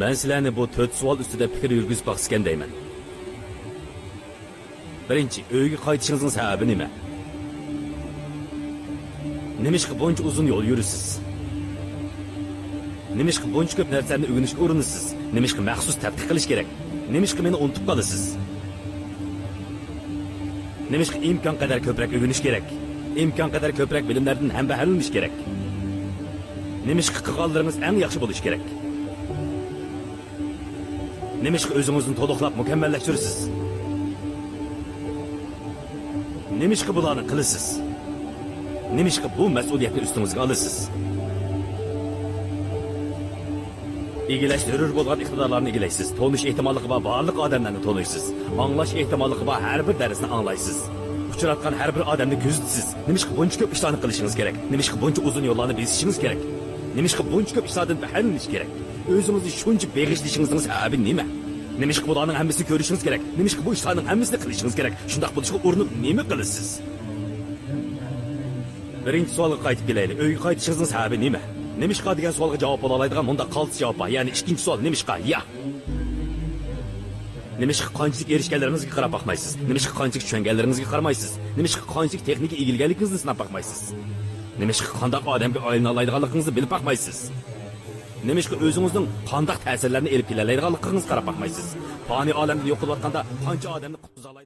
man sizlarni bu to'rt savol ustida fikr yurgizib boqsgan deyman birinchi uyga qaytishingizning sababi nima nimishqa buncha uzun yo'l yurisiz nimishqa buncha ko'p narsani o'rganishga urinasiz nimishqa maxsus tadqiq qilish kerak nimishqa meni unutib qolasiz nimishqa imkon qadar ko'proq o'rganish kerak imkon qadar ko'proq bilimlardan ham bahralanish kerak nimishqa qilganlaringiz eng yaxshi bo'lishi kerak nimishqa o'zingizni to'liqlab mukammallashtirasiz nimishqa bularni qilasiz nimishqa bu mas'uliyatni ustingizga olasiz egilash zarur bo'lgan iqtidorlarni egilaysiz tonish ehtimolligi bor barliq odamlarni taniysiz anglash ehtimolligi bor har bir darsni anglaysiz uchratgan har bir odamni kuzatasiz nimishqa buncha ko'p ishlarni qilishingiz kerak nimishqa buncha uzun yo'llarni besishingiz kerak nimishqa buncha ko'p ishlardan bahralanish kerak o'zingizni shuncha beg'ishlashingizning sababi nima nimishqa bularning hammasini ko'rishingiz kerak nimishqa bu ishlarning hammasini qilishingiz kerak shundoq bo'lishiga urinib nima qilasiz birinchi savolga qaytib kelaylik uyga qaytishingizning sababi nima nimishqa degan savolga javob bo'la oladigan bunda qaltis javob bor ya'ni ikkinchi savol nimishqa ya. Nimishqa qanchalik erishganlaringizga qarab boqmaysiz nimishqa qanchalik tushunganlaringizga qaramaysiz nimishqa qanchalik texnika egilganligingizni sinab boqmaysiz nimishqa qandoq odamga aylana oladiganligingizni bilib boqmaysiz nimishqa o'zingizning qandoq ta'sirlarni elib kelaoladiganligingizni qarab boqmaysiz fani olamda yo'q qilayotganda qancha odamni qutqiza oladi